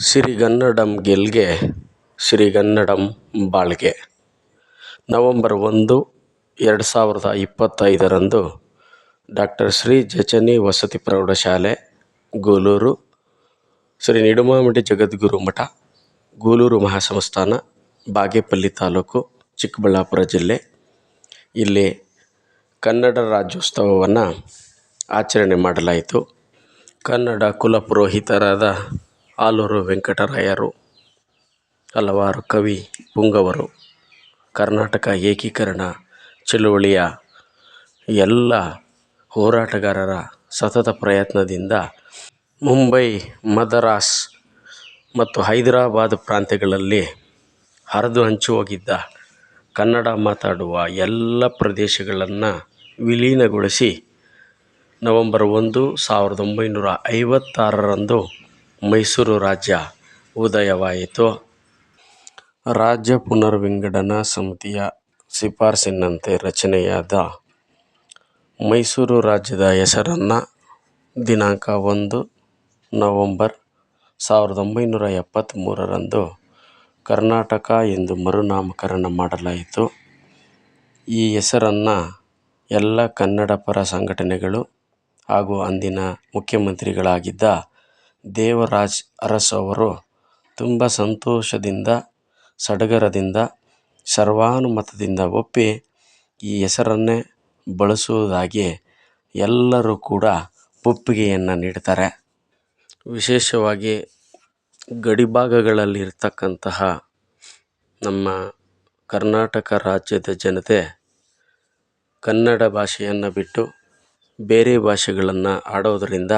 ಸಿರಿಗನ್ನಡಂ ಗೆಲ್ಗೆ ಸಿರಿಗನ್ನಡಂ ಬಾಳ್ಗೆ. ನವಂಬರ್ ಒಂದು, ಎರಡು ಸಾವಿರದ ಇಪ್ಪತ್ತೈದರಂದು ಡಾಕ್ಟರ್ ಶ್ರೀ ಜಚನಿ ವಸತಿ ಪ್ರೌಢಶಾಲೆ ಗೂಳೂರು ಶ್ರೀ ನಿಡುಮಾಮಿಡಿ ಜಗದ್ಗುರು ಮಠ ಗೂಳೂರು ಮಹಾಸಂಸ್ಥಾನ, ಬಾಗೇಪಲ್ಲಿ ತಾಲೂಕು, ಚಿಕ್ಕಬಳ್ಳಾಪುರ ಜಿಲ್ಲೆ. ಇಲ್ಲಿ ಕನ್ನಡ ರಾಜ್ಯೋತ್ಸವವನ್ನು ಆಚರಣೆ ಮಾಡಲಾಯಿತು. ಕನ್ನಡ ಕುಲಪುರೋಹಿತರಾದ ಆಲೂರು ವೆಂಕಟರಾಯರು, ಹಲವಾರು ಕವಿ, ಪುಂಗವರು, ಕರ್ನಾಟಕ ಏಕೀಕರಣ, ಚಳುವಳಿಯ ಎಲ್ಲ ಹೋರಾಟಗಾರರ ಸತತ ಪ್ರಯತ್ನದಿಂದ ಮುಂಬೈ, ಮದರಾಸ್ ಮತ್ತು ಹೈದರಾಬಾದ್ ಪ್ರಾಂತ್ಯಗಳಲ್ಲಿ ಹರಿದು ಹಂಚಿ ಹೋಗಿದ್ದ ಕನ್ನಡ ಮಾತಾಡುವ ಎಲ್ಲ ಪ್ರದೇಶಗಳನ್ನು ವಿಲೀನಗೊಳಿಸಿ ನವೆಂಬರ್ ಒಂದು ಸಾವಿರದ ಒಂಬೈನೂರ ಐವತ್ತಾರರಂದು ಮೈಸೂರು ರಾಜ್ಯ ಉದಯವಾಯಿತು. ರಾಜ್ಯ ಪುನರ್ವಿಂಗಡನಾ ಸಮಿತಿಯ ಶಿಫಾರಸಿನಂತೆ ರಚನೆಯಾದ ಮೈಸೂರು ರಾಜ್ಯದ ಹೆಸರನ್ನು ದಿನಾಂಕ ಒಂದು ನವಂಬರ್ ಸಾವಿರದ ಒಂಬೈನೂರ ಎಪ್ಪತ್ತ್ಮೂರರಂದು ಕರ್ನಾಟಕ ಎಂದು ಮರುನಾಮಕರಣ ಮಾಡಲಾಯಿತು. ಈ ಹೆಸರನ್ನು ಎಲ್ಲ ಕನ್ನಡಪರ ಸಂಘಟನೆಗಳು ಹಾಗೂ ಅಂದಿನ ಮುಖ್ಯಮಂತ್ರಿಗಳಾಗಿದ್ದ ದೇವರಾಜ್ ಅರಸು ಅವರು ತುಂಬ ಸಂತೋಷದಿಂದ, ಸಡಗರದಿಂದ, ಸರ್ವಾನುಮತದಿಂದ ಒಪ್ಪಿ ಈ ಹೆಸರನ್ನೇ ಬಳಸುವುದಾಗಿ ಎಲ್ಲರೂ ಕೂಡ ಒಪ್ಪಿಗೆಯನ್ನು ನೀಡ್ತಾರೆ. ವಿಶೇಷವಾಗಿ ಗಡಿಭಾಗಗಳಲ್ಲಿ ಇರ್ತಕ್ಕಂತಹ ನಮ್ಮ ಕರ್ನಾಟಕ ರಾಜ್ಯದ ಜನತೆ ಕನ್ನಡ ಭಾಷೆಯನ್ನು ಬಿಟ್ಟು ಬೇರೆ ಭಾಷೆಗಳನ್ನು ಆಡೋದರಿಂದ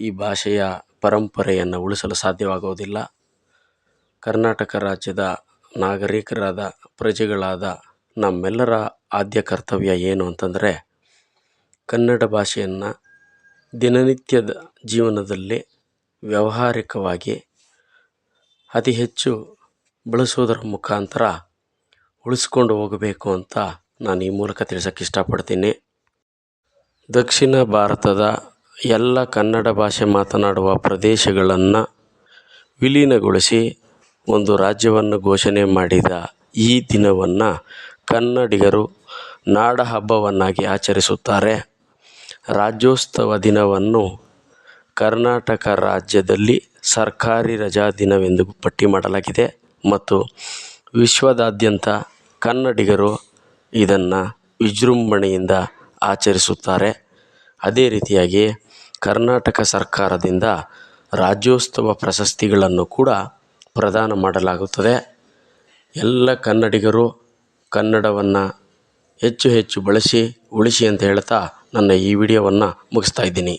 ಈ ಭಾಷೆಯ ಪರಂಪರೆಯನ್ನು ಉಳಿಸಲು ಸಾಧ್ಯವಾಗುವುದಿಲ್ಲ. ಕರ್ನಾಟಕ ರಾಜ್ಯದ ನಾಗರಿಕರಾದ ಪ್ರಜೆಗಳಾದ ನಮ್ಮೆಲ್ಲರ ಆದ್ಯ ಕರ್ತವ್ಯ ಏನು ಅಂತಂದರೆ, ಕನ್ನಡ ಭಾಷೆಯನ್ನು ದಿನನಿತ್ಯದ ಜೀವನದಲ್ಲಿ ವ್ಯಾವಹಾರಿಕವಾಗಿ ಅತಿ ಹೆಚ್ಚು ಬಳಸುವುದರ ಮುಖಾಂತರ ಉಳಿಸ್ಕೊಂಡು ಹೋಗಬೇಕು ಅಂತ ನಾನು ಈ ಮೂಲಕ ತಿಳಿಸೋಕ್ಕೆ ಇಷ್ಟಪಡ್ತೀನಿ. ದಕ್ಷಿಣ ಭಾರತದ ಎಲ್ಲ ಕನ್ನಡ ಭಾಷೆ ಮಾತನಾಡುವ ಪ್ರದೇಶಗಳನ್ನು ವಿಲೀನಗೊಳಿಸಿ ಒಂದು ರಾಜ್ಯವನ್ನು ಘೋಷಣೆ ಮಾಡಿದ ಈ ದಿನವನ್ನು ಕನ್ನಡಿಗರು ನಾಡ ಹಬ್ಬವನ್ನಾಗಿ ಆಚರಿಸುತ್ತಾರೆ. ರಾಜ್ಯೋತ್ಸವ ದಿನವನ್ನು ಕರ್ನಾಟಕ ರಾಜ್ಯದಲ್ಲಿ ಸರ್ಕಾರಿ ರಜಾ ದಿನವೆಂದು ಪಟ್ಟಿ ಮಾಡಲಾಗಿದೆ ಮತ್ತು ವಿಶ್ವದಾದ್ಯಂತ ಕನ್ನಡಿಗರು ಇದನ್ನು ವಿಜೃಂಭಣೆಯಿಂದ ಆಚರಿಸುತ್ತಾರೆ. ಅದೇ ರೀತಿಯಾಗಿ ಕರ್ನಾಟಕ ಸರ್ಕಾರದಿಂದ ರಾಜ್ಯೋತ್ಸವ ಪ್ರಶಸ್ತಿಗಳನ್ನು ಕೂಡ ಪ್ರದಾನ ಮಾಡಲಾಗುತ್ತದೆ. ಎಲ್ಲ ಕನ್ನಡಿಗರು ಕನ್ನಡವನ್ನು ಹೆಚ್ಚು ಹೆಚ್ಚು ಬಳಸಿ ಉಳಿಸಿ ಅಂತ ಹೇಳ್ತಾ ನನ್ನ ಈ ವಿಡಿಯೋವನ್ನು ಮುಗಿಸ್ತಾ ಇದ್ದೀನಿ.